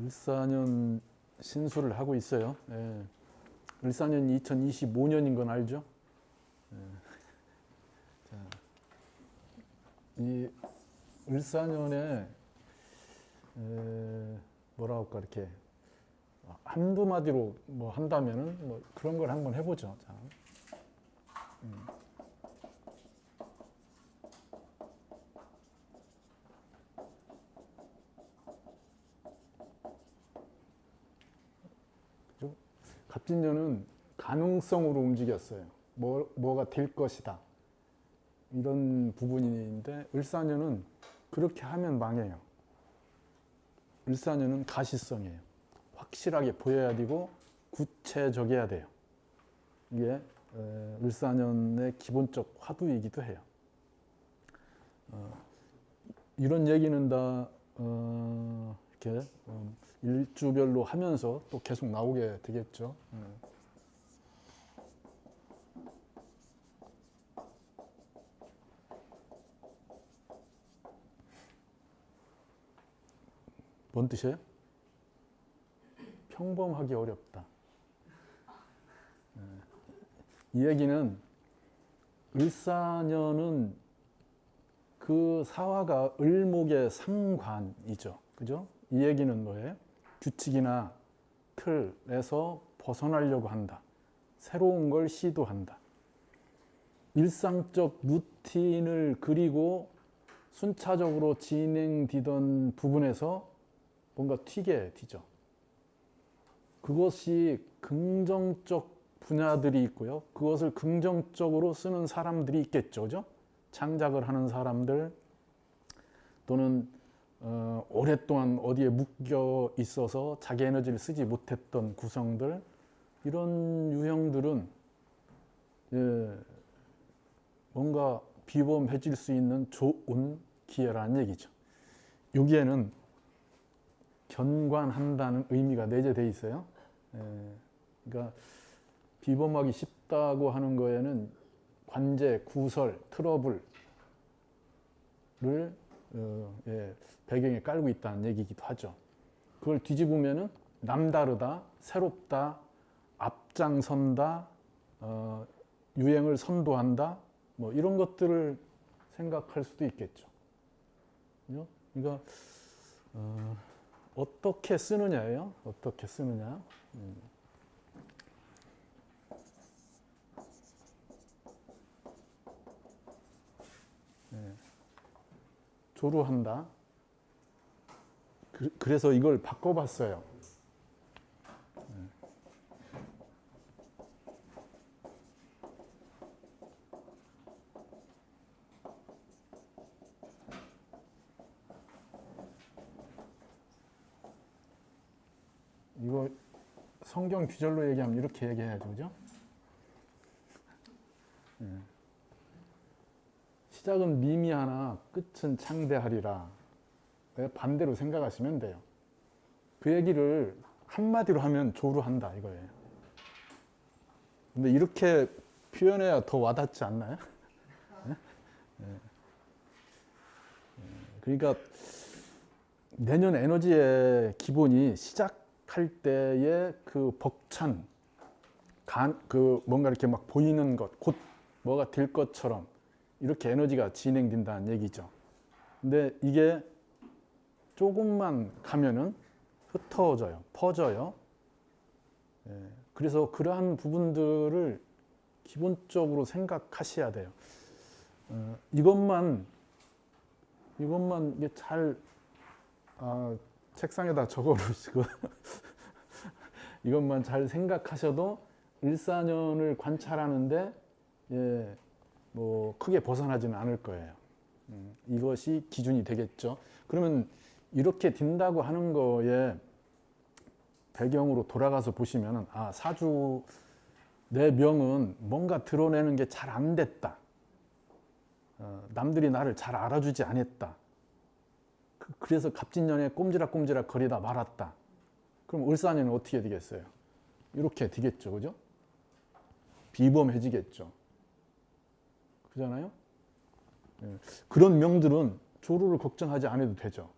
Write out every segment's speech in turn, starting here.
을사년 신수를 하고 있어요. 예. 을사년이 2025년인 건 알죠? 예. 자, 이 을사년에 에, 뭐라 할까 이렇게 한두 마디로 뭐 한다면은 뭐 그런 걸 한번 해보죠. 자. 음. 그죠? 갑진년은 가능성으로 움직였어요. 뭐, 뭐가 될 것이다. 이런 부분인데 을사년은 그렇게 하면 망해요. 을사년은 가시성이에요. 확실하게 보여야 되고 구체적이어야 돼요. 이게 에, 을사년의 기본적 화두이기도 해요. 어, 이런 얘기는 다 어, 이렇게 음, 일주별로 하면서 또 계속 나오게 되겠죠. 음. 뭔 뜻이에요? 평범하기 어렵다. 예. 이 얘기는 을사년은 그 사화가 을목의 상관이죠. 그죠? 이 얘기는 뭐예요? 규칙이나 틀에서 벗어나려고 한다. 새로운 걸 시도한다. 일상적 루틴을 그리고 순차적으로 진행되던 부분에서 뭔가 튀게 되죠. 그것이 긍정적 분야들이 있고요. 그것을 긍정적으로 쓰는 사람들이 있겠죠. 그죠? 창작을 하는 사람들 또는 어, 오랫동안 어디에 묶여 있어서 자기 에너지를 쓰지 못했던 구성들 이런 유형들은 예, 뭔가 비범해질 수 있는 좋은 기회라는 얘기죠. 여기에는 견관한다는 의미가 내재되어 있어요. 예, 그러니까 비범하기 쉽다고 하는 거에는 관제, 구설, 트러블을 어, 예, 배경에 깔고 있다는 얘기이기도 하죠. 그걸 뒤집으면은 남다르다, 새롭다, 앞장선다, 어, 유행을 선도한다, 뭐 이런 것들을 생각할 수도 있겠죠. 그러니까 어, 어떻게 쓰느냐예요. 어떻게 쓰느냐. 음. 조루한다. 그, 그래서 이걸 바꿔봤어요. 네. 이거 성경 규절로 얘기하면 이렇게 얘기해야죠, 그죠? 시작은 미미하나 끝은 창대하리라. 네, 반대로 생각하시면 돼요. 그 얘기를 한마디로 하면 조루한다 이거예요. 근데 이렇게 표현해야 더 와닿지 않나요? 네? 네. 그러니까 내년 에너지의 기본이 시작할 때의 그 벅찬 간, 그 뭔가 이렇게 막 보이는 것, 곧 뭐가 될 것처럼 이렇게 에너지가 진행된다는 얘기죠. 근데 이게 조금만 가면은 흩어져요. 퍼져요. 예, 그래서 그러한 부분들을 기본적으로 생각하셔야 돼요. 어, 이것만, 이것만 이게 잘, 아, 책상에다 적어 놓으시고, 이것만 잘 생각하셔도 일사년을 관찰하는데, 예, 뭐, 크게 벗어나지는 않을 거예요. 음, 이것이 기준이 되겠죠. 그러면 이렇게 딘다고 하는 거에 배경으로 돌아가서 보시면 아 사주 내 명은 뭔가 드러내는 게 잘 안 됐다. 어, 남들이 나를 잘 알아주지 않았다. 그, 그래서 갑진년에 꼼지락꼼지락 거리다 말았다. 그럼 을사년은 어떻게 되겠어요? 이렇게 되겠죠, 그죠? 비범해지겠죠. 그잖아요. 예. 그런 명들은 조루를 걱정하지 않아도 되죠.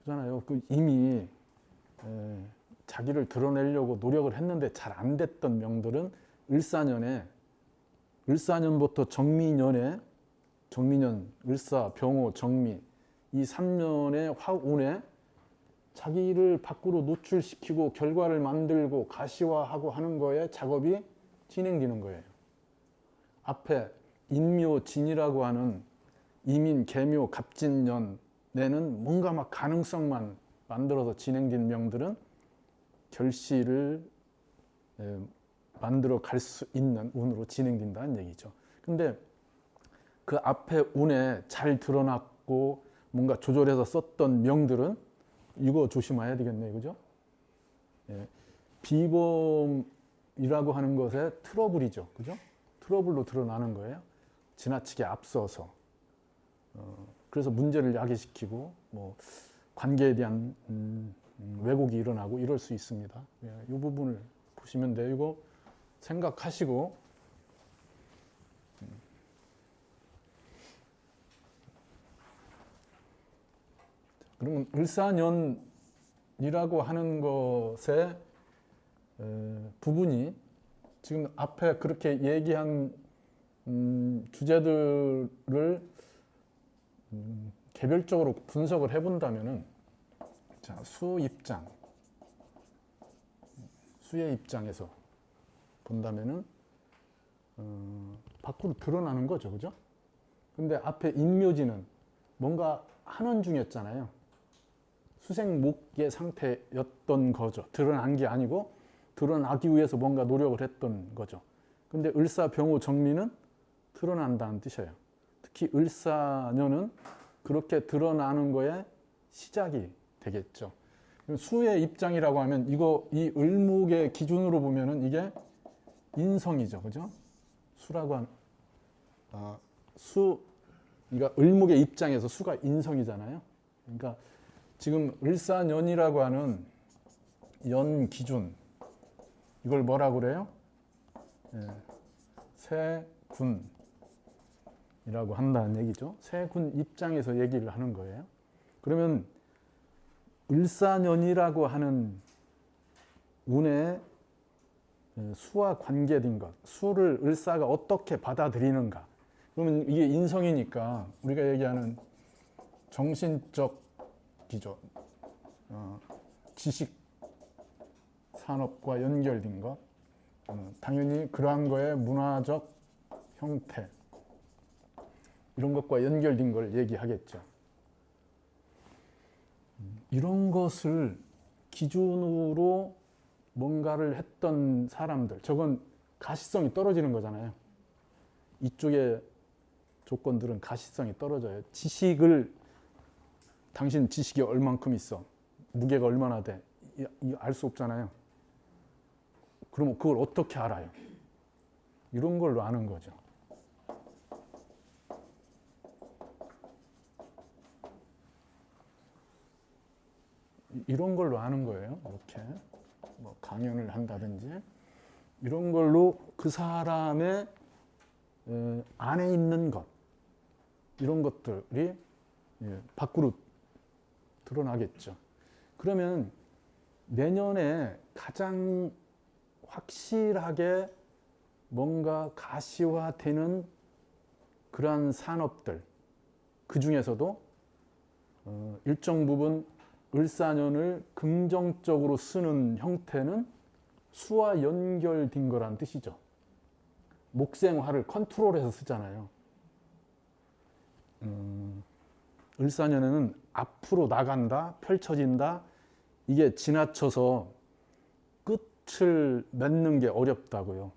그잖아요. 그 이미 에, 자기를 드러내려고 노력을 했는데 잘 안 됐던 명들은 을사년에 을사년부터 정미년에 정미년, 을사, 병호, 정미 이 3년의 화운에 자기를 밖으로 노출시키고 결과를 만들고 가시화하고 하는 거에 작업이 진행되는 거예요. 앞에 인묘진이라고 하는 이민, 개묘, 갑진년에는 뭔가 막 가능성만 만들어서 진행된 명들은 결실을 에, 만들어 갈 수 있는 운으로 진행된다는 얘기죠. 근데 그 앞에 운에 잘 드러났고 뭔가 조절해서 썼던 명들은 이거 조심해야 되겠네요. 그죠? 예. 비범이라고 하는 것에 트러블이죠. 그죠? 트러블로 드러나는 거예요. 지나치게 앞서서. 어, 그래서 문제를 야기시키고 뭐 관계에 대한 음, 음, 왜곡이 일어나고 이럴 수 있습니다. 예, 이 부분을 보시면 돼요. 이거 생각하시고 그러면 을사년이라고 하는 것의 에, 부분이 지금 앞에 그렇게 얘기한 음, 주제들을 음, 개별적으로 분석을 해본다면은 자, 수 입장, 수의 입장에서 본다면은 어, 밖으로 드러나는 거죠, 그죠? 근데 앞에 인묘지는 뭔가 하는 중이었잖아요. 수생목의 상태였던 거죠. 드러난 게 아니고 드러나기 위해서 뭔가 노력을 했던 거죠. 근데 을사병호 정리는 드러난다는 뜻이에요. 특히 을사년은 그렇게 드러나는 거에 시작이 되겠죠. 수의 입장이라고 하면 이거 이 을목의 기준으로 보면은 이게 인성이죠, 그죠? 수라고 한 아, 수 그러니까 을목의 입장에서 수가 인성이잖아요. 그러니까 지금 을사년이라고 하는 연 기준 이걸 뭐라 그래요? 예, 세군이라고 한다는 얘기죠. 세군 입장에서 얘기를 하는 거예요. 그러면 을사년이라고 하는 운의 예, 수와 관계된 것, 수를 을사가 어떻게 받아들이는가. 그러면 이게 인성이니까 우리가 얘기하는 정신적 기조, 어, 지식 산업과 연결된 것, 어, 당연히 그러한 거의 문화적 형태 이런 것과 연결된 걸 얘기하겠죠. 음, 이런 것을 기준으로 뭔가를 했던 사람들, 저건 가시성이 떨어지는 거잖아요. 이쪽에 조건들은 가시성이 떨어져요. 지식을 당신 지식이 얼만큼 있어? 무게가 얼마나 돼? 알 수 없잖아요. 그러면 그걸 어떻게 알아요? 이런 걸로 아는 거죠. 이런 걸로 아는 거예요. 이렇게 뭐 강연을 한다든지 이런 걸로 그 사람의 안에 있는 것 이런 것들이 예, 밖으로 드러나겠죠. 그러면 내년에 가장 확실하게 뭔가 가시화되는 그러한 산업들 그 중에서도 어, 일정 부분 을사년을 긍정적으로 쓰는 형태는 수와 연결된 거란 뜻이죠. 목생화를 컨트롤해서 쓰잖아요. 음, 을사년에는 앞으로 나간다, 펼쳐진다, 이게 지나쳐서 끝을 맺는 게 어렵다고요.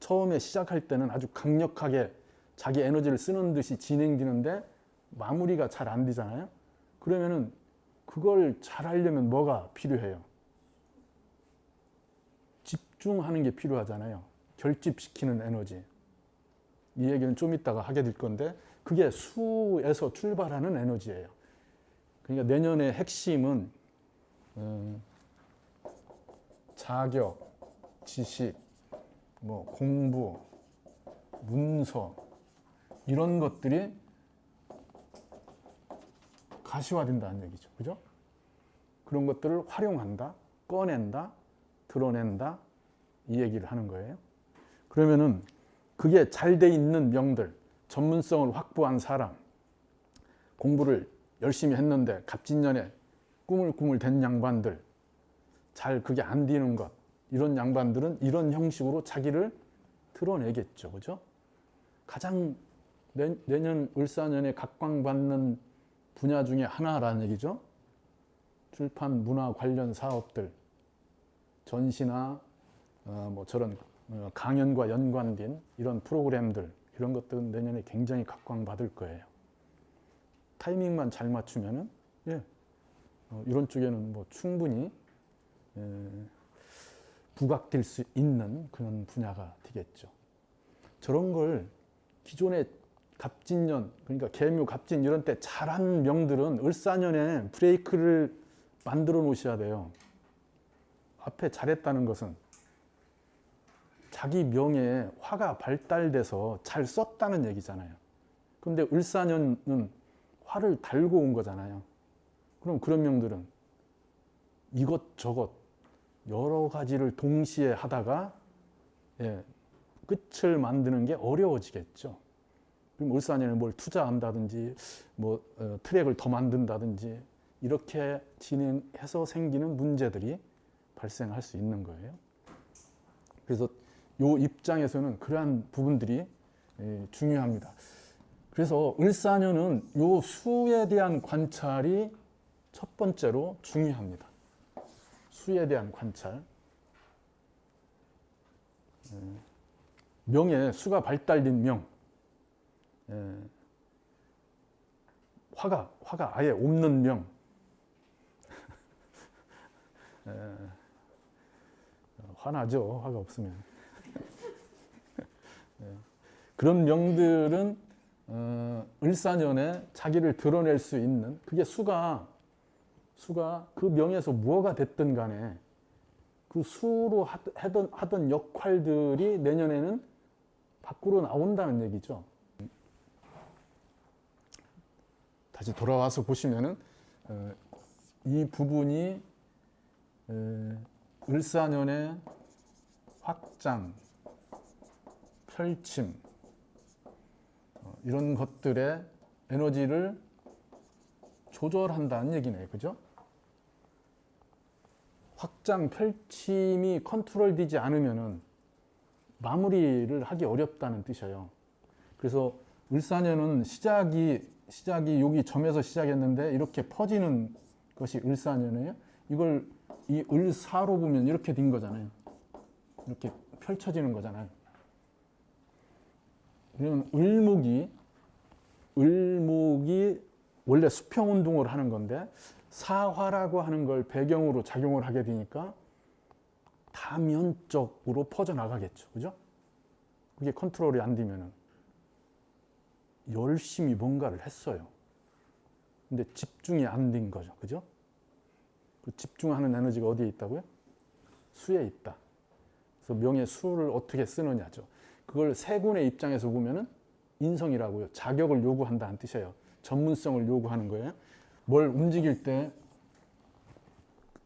처음에 시작할 때는 아주 강력하게 자기 에너지를 쓰는 듯이 진행되는데 마무리가 잘 안 되잖아요. 그러면은 그걸 잘 하려면 뭐가 필요해요? 집중하는 게 필요하잖아요. 결집시키는 에너지. 이 얘기는 좀 이따가 하게 될 건데 그게 수에서 출발하는 에너지예요. 그러니까 내년의 핵심은 음, 자격, 지식, 뭐 공부, 문서 이런 것들이 가시화된다는 얘기죠. 그죠? 그런 것들을 활용한다, 꺼낸다, 드러낸다 이 얘기를 하는 거예요. 그러면은 그게 잘 돼 있는 명들, 전문성을 확보한 사람, 공부를 열심히 했는데 갑진년에 꾸물꾸물 된 양반들, 잘 그게 안 되는 것, 이런 양반들은 이런 형식으로 자기를 드러내겠죠. 그죠? 가장 내, 내년 을사년에 각광받는 분야 중에 하나라는 얘기죠. 출판 문화 관련 사업들, 전시나 어, 뭐 저런 어, 강연과 연관된 이런 프로그램들 이런 것들은 내년에 굉장히 각광받을 거예요. 타이밍만 잘 맞추면은 예, 어, 이런 쪽에는 뭐 충분히 예, 부각될 수 있는 그런 분야가 되겠죠. 저런 걸 기존의 갑진년 그러니까 개묘 갑진 이런 때 잘한 명들은 을사년에 브레이크를 만들어 놓으셔야 돼요. 앞에 잘했다는 것은 자기 명예에 화가 발달돼서 잘 썼다는 얘기잖아요. 근데 을사년은 화를 달고 온 거잖아요. 그럼 그런 명들은 이것저것 여러 가지를 동시에 하다가 예, 끝을 만드는 게 어려워지겠죠. 그럼 을사년에 뭘 투자한다든지 뭐 어, 트랙을 더 만든다든지 이렇게 진행해서 생기는 문제들이 발생할 수 있는 거예요. 그래서 요 입장에서는 그러한 부분들이 예, 중요합니다. 그래서 을사년은 요 수에 대한 관찰이 첫 번째로 중요합니다. 수에 대한 관찰. 예, 명예, 수가 발달된 명. 예, 화가, 화가 아예 없는 명. 예, 화나죠, 화가 없으면. 예, 그런 명들은 어, 을사년에 자기를 드러낼 수 있는 그게 수가 수가 그 명에서 무엇가 됐든 간에 그 수로 하- 하던, 하던 역할들이 내년에는 밖으로 나온다는 얘기죠. 다시 돌아와서 보시면은 어, 이 부분이 에, 을사년의 확장, 펼침 어, 이런 것들의 에너지를 조절한다는 얘기네요. 그죠? 확장, 펼침이 컨트롤 되지 않으면은 마무리를 하기 어렵다는 뜻이에요. 그래서 을사년은 시작이 시작이 여기 점에서 시작했는데 이렇게 퍼지는 것이 을사년이에요. 이걸 이 을사로 보면 이렇게 된 거잖아요. 이렇게 펼쳐지는 거잖아요. 그러면 을목이 을목이 원래 수평 운동을 하는 건데 사화라고 하는 걸 배경으로 작용을 하게 되니까 다면적으로 퍼져 나가겠죠. 그죠? 그게 컨트롤이 안 되면은 열심히 뭔가를 했어요. 근데 집중이 안 된 거죠. 그죠? 그 집중하는 에너지가 어디에 있다고요? 수에 있다. 그래서 명의 수를 어떻게 쓰느냐죠. 그걸 세군의 입장에서 보면은 인성이라고요. 자격을 요구한다는 뜻이에요. 전문성을 요구하는 거예요. 뭘 움직일 때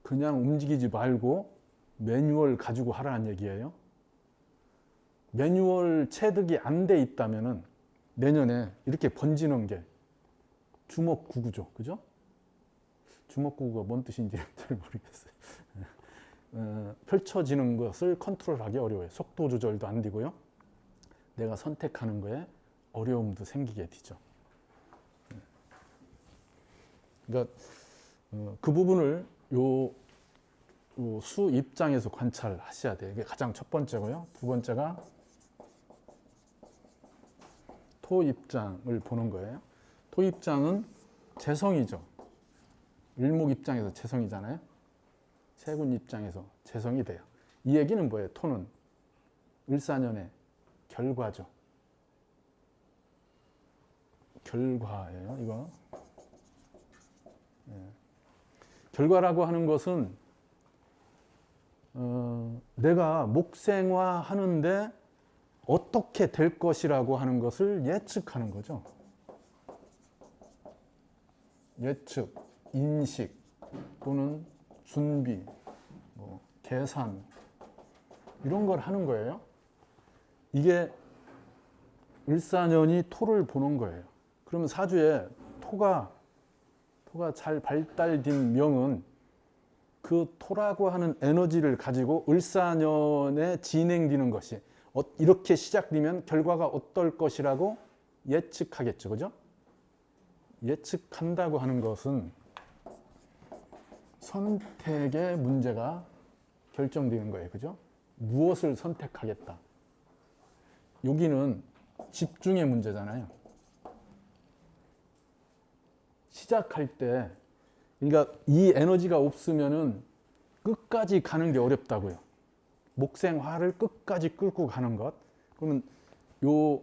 그냥 움직이지 말고 매뉴얼 가지고 하라는 얘기예요. 매뉴얼 체득이 안 돼 있다면은 내년에 이렇게 번지는 게 주먹 구구죠. 그죠? 주먹 구구가 뭔 뜻인지 잘 모르겠어요. 어, 펼쳐지는 것을 컨트롤하기 어려워요. 속도 조절도 안 되고요. 내가 선택하는 거에 어려움도 생기게 되죠. 그러니까 어, 그 부분을 요, 요 수 입장에서 관찰하셔야 돼요. 이게 가장 첫 번째고요. 두 번째가 토 입장을 보는 거예요. 토 입장은 재성이죠. 을목 입장에서 재성이잖아요. 세군 입장에서 재성이 돼요. 이 얘기는 뭐예요? 토는 을사년의 결과죠. 결과예요, 이거. 예. 결과라고 하는 것은 어, 내가 목생화 하는데 어떻게 될 것이라고 하는 것을 예측하는 거죠. 예측, 인식 또는 준비, 뭐 계산 이런 걸 하는 거예요. 이게 을사년이 토를 보는 거예요. 그러면 사주에 토가 토가 잘 발달된 명은 그 토라고 하는 에너지를 가지고 을사년에 진행되는 것이 어- 이렇게 시작되면 결과가 어떨 것이라고 예측하겠죠. 그죠? 예측한다고 하는 것은 선택의 문제가 결정되는 거예요. 그죠? 무엇을 선택하겠다. 여기는 집중의 문제잖아요. 시작할 때, 그러니까 이 에너지가 없으면은 끝까지 가는 게 어렵다고요. 목생화를 끝까지 끌고 가는 것. 그러면 요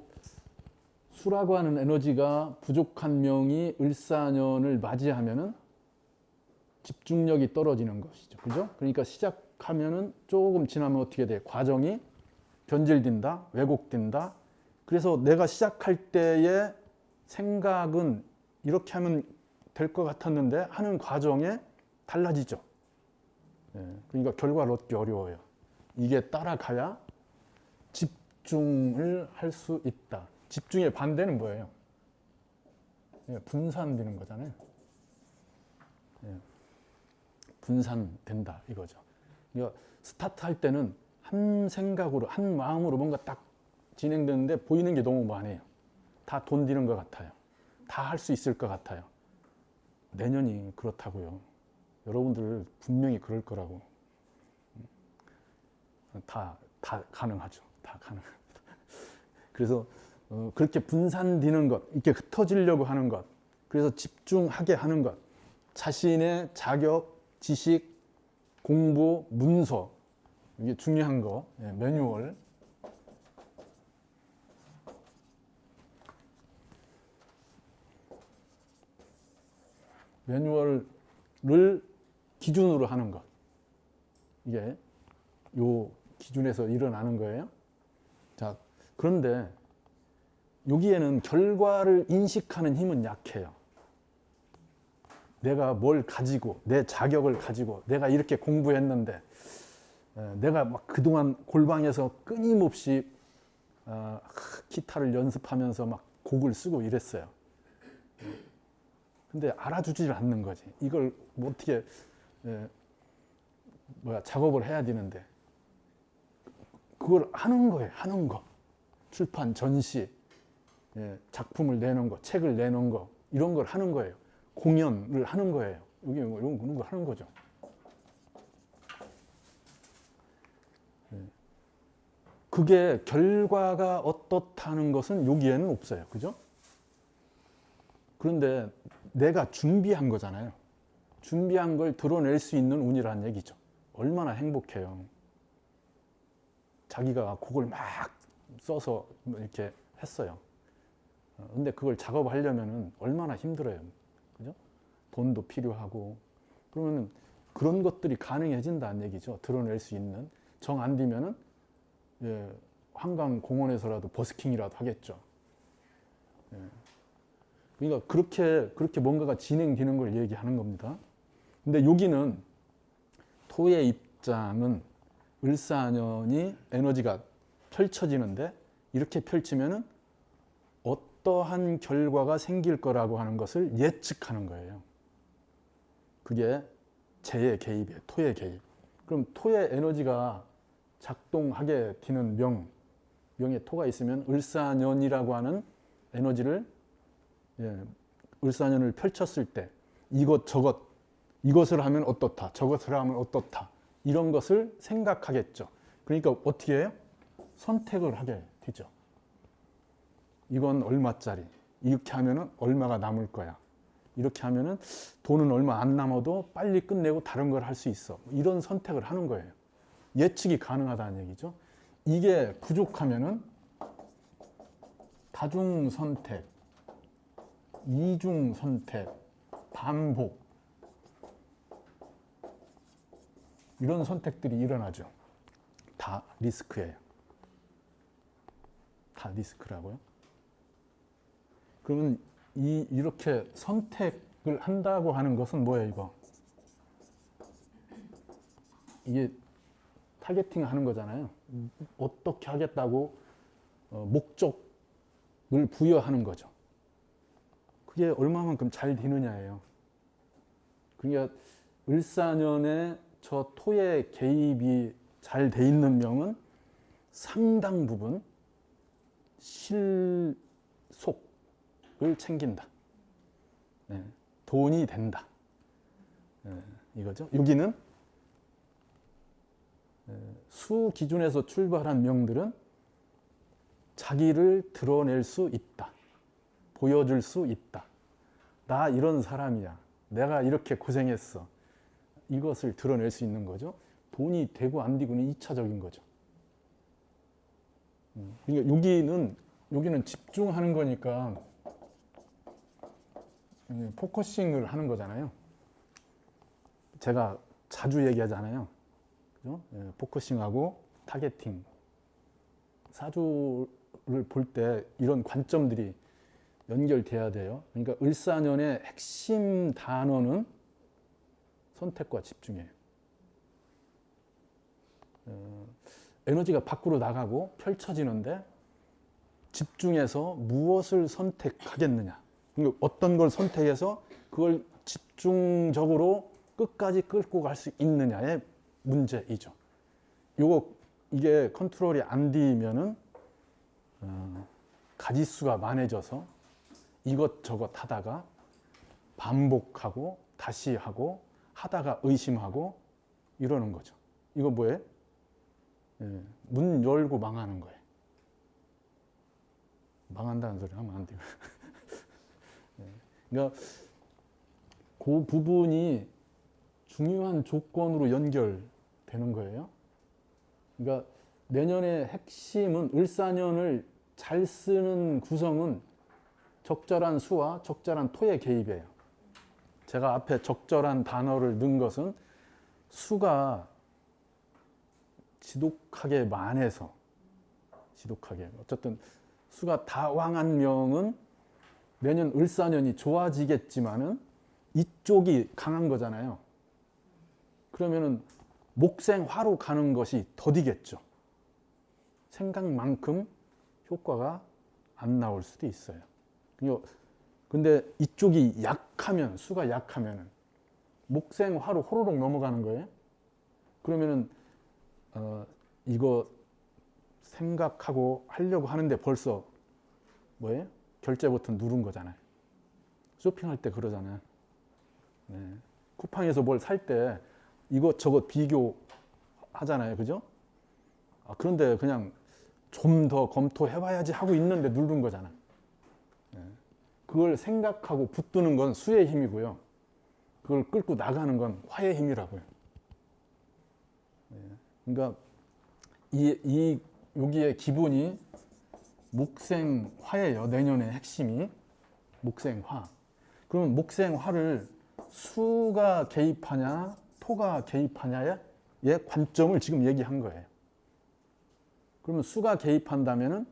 수라고 하는 에너지가 부족한 명이 을사년을 맞이하면은 집중력이 떨어지는 것이죠. 그죠? 그러니까 시작하면은 조금 지나면 어떻게 돼? 과정이 변질된다, 왜곡된다. 그래서 내가 시작할 때의 생각은 이렇게 하면 될 것 같았는데 하는 과정에 달라지죠. 예, 그러니까 결과를 얻기 어려워요. 이게 따라가야 집중을 할 수 있다. 집중의 반대는 뭐예요? 예, 분산되는 거잖아요. 예, 분산된다 이거죠. 그러니까 스타트 할 때는 한 생각으로 한 마음으로 뭔가 딱 진행되는데 보이는 게 너무 많아요. 다 돈 드는 것 같아요. 다 할 수 있을 것 같아요. 내년이 그렇다고요. 여러분들 분명히 그럴 거라고. 다, 다 가능하죠. 다 가능합니다. 그래서 어, 그렇게 분산되는 것, 이렇게 흩어지려고 하는 것, 그래서 집중하게 하는 것, 자신의 자격, 지식, 공부, 문서, 이게 중요한 거, 예, 매뉴얼. 매뉴얼을 기준으로 하는 것. 이게 요 기준에서 일어나는 거예요. 자, 그런데 여기에는 결과를 인식하는 힘은 약해요. 내가 뭘 가지고, 내 자격을 가지고, 내가 이렇게 공부했는데, 에, 내가 막 그동안 골방에서 끊임없이 어, 기타를 연습하면서 막 곡을 쓰고 이랬어요. 근데 알아주질 않는 거지. 이걸 뭐 어떻게 에, 뭐야 작업을 해야 되는데 그걸 하는 거예요. 하는 거. 출판, 전시, 예, 작품을 내는 거, 책을 내는 거 이런 걸 하는 거예요. 공연을 하는 거예요. 여기 뭐 이런 거 하는 거죠. 예. 그게 결과가 어떻다는 것은 여기에는 없어요. 그죠? 그런데 내가 준비한 거잖아요. 준비한 걸 드러낼 수 있는 운이라는 얘기죠. 얼마나 행복해요. 자기가 곡을 막 써서 이렇게 했어요. 어, 근데 그걸 작업하려면은 얼마나 힘들어요. 그죠? 돈도 필요하고. 그러면은 그런 것들이 가능해진다는 얘기죠. 드러낼 수 있는. 정 안 되면은 예, 한강 공원에서라도 버스킹이라도 하겠죠. 예. 그러니까 그렇게 그렇게 뭔가가 진행되는 걸 얘기하는 겁니다. 근데 여기는 토의 입장은 을사년이 에너지가 펼쳐지는데 이렇게 펼치면은 어떠한 결과가 생길 거라고 하는 것을 예측하는 거예요. 그게 재의 개입이에요. 토의 개입. 그럼 토의 에너지가 작동하게 되는 명, 명에 토가 있으면 을사년이라고 하는 에너지를 예, 을사년을 펼쳤을 때 이것 저것 이것을 하면 어떻다 저것을 하면 어떻다 이런 것을 생각하겠죠. 그러니까 어떻게 해요? 선택을 하게 되죠. 이건 얼마짜리 이렇게 하면은 얼마가 남을 거야. 이렇게 하면은 돈은 얼마 안 남아도 빨리 끝내고 다른 걸 할 수 있어. 이런 선택을 하는 거예요. 예측이 가능하다는 얘기죠. 이게 부족하면은 다중 선택, 이중 선택, 반복 이런 선택들이 일어나죠. 다 리스크예요. 다 리스크라고요. 그러면 이 이렇게 선택을 한다고 하는 것은 뭐예요, 이거? 이게 타겟팅 하는 거잖아요. 어떻게 하겠다고 어, 목적을 부여하는 거죠. 그게 얼마만큼 잘 되느냐예요. 그러니까 을사년에 저 토의 개입이 잘 돼 있는 명은 상당 부분 실속을 챙긴다. 네, 돈이 된다. 네, 이거죠. 여기는 네, 수 기준에서 출발한 명들은 자기를 드러낼 수 있다. 보여줄 수 있다. 나 이런 사람이야. 내가 이렇게 고생했어. 이것을 드러낼 수 있는 거죠. 돈이 되고 안 되고는 2차적인 거죠. 음, 그러니까 여기는 여기는 집중하는 거니까 음, 포커싱을 하는 거잖아요. 제가 자주 얘기하잖아요. 그죠? 예, 포커싱하고 타겟팅. 사주를 볼 때 이런 관점들이 연결돼야 돼요. 그러니까 을사년의 핵심 단어는 선택과 집중이에요. 어, 에너지가 밖으로 나가고 펼쳐지는데 집중해서 무엇을 선택하겠느냐. 그러니까 어떤 걸 선택해서 그걸 집중적으로 끝까지 끌고 갈 수 있느냐의 문제이죠. 요거 이게 컨트롤이 안 되면은 어, 가지수가 많아져서 이것저것 하다가 반복하고 다시 하고 하다가 의심하고 이러는 거죠. 이거 뭐예요? 예, 문 열고 망하는 거예요. 망한다는 소리 하면 안 돼요. 예, 그러니까 그 부분이 중요한 조건으로 연결되는 거예요. 그러니까 내년의 핵심은 을사년을 잘 쓰는 구성은 적절한 수와 적절한 토의 개입이에요. 제가 앞에 적절한 단어를 넣은 것은 수가 지독하게 많아서 지독하게 어쨌든 수가 다왕한 명은 내년 을사년이 좋아지겠지만은 이쪽이 강한 거잖아요. 그러면은 목생화로 가는 것이 더디겠죠. 생각만큼 효과가 안 나올 수도 있어요. 근데 이쪽이 약하면 수가 약하면은 목생화로 호로록 넘어가는 거예요. 그러면은 어, 이거 생각하고 하려고 하는데 벌써 뭐예요? 결제 버튼 누른 거잖아요. 쇼핑할 때 그러잖아요. 네. 쿠팡에서 뭘 살 때 이것 저것 비교하잖아요. 그죠? 아, 그런데 그냥 좀 더 검토해봐야지 하고 있는데 누른 거잖아. 네. 그걸 생각하고 붙드는 건 수의 힘이고요. 그걸 끌고 나가는 건 화의 힘이라고요. 네. 그러니까 이, 이 여기에 기본이 목생화예요. 내년의 핵심이 목생화. 그러면 목생화를 수가 개입하냐, 토가 개입하냐의 관점을 지금 얘기한 거예요. 그러면 수가 개입한다면은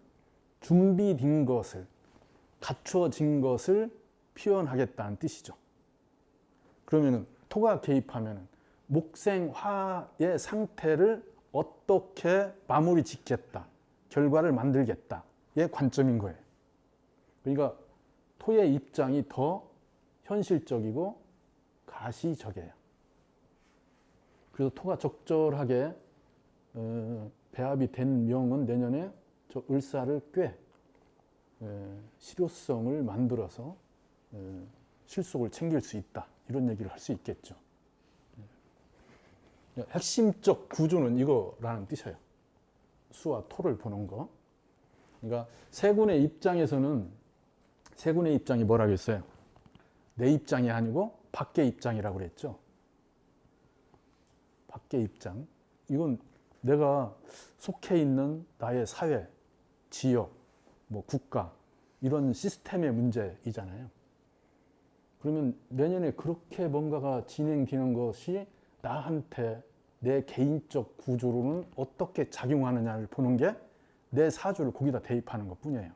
준비된 것을 갖추어진 것을 표현하겠다는 뜻이죠. 그러면은 토가 개입하면은 목생화의 상태를 어떻게 마무리 짓겠다, 결과를 만들겠다의 관점인 거예요. 그러니까 토의 입장이 더 현실적이고 가시적이에요. 그래서 토가 적절하게 어, 배합이 된 명은 내년에 저 을사를 꽤 에, 실효성을 만들어서 에, 실속을 챙길 수 있다 이런 얘기를 할 수 있겠죠. 예. 핵심적 구조는 이거라는 뜻이에요. 수와 토를 보는 거. 그러니까 세군의 입장에서는 세군의 입장이 뭐라겠어요? 내 입장이 아니고 밖의 입장이라고 그랬죠. 밖의 입장. 이건 내가 속해 있는 나의 사회, 지역, 뭐 국가 이런 시스템의 문제이잖아요. 그러면 내년에 그렇게 뭔가가 진행되는 것이 나한테 내 개인적 구조로는 어떻게 작용하느냐를 보는 게 내 사주를 거기다 대입하는 것 뿐이에요.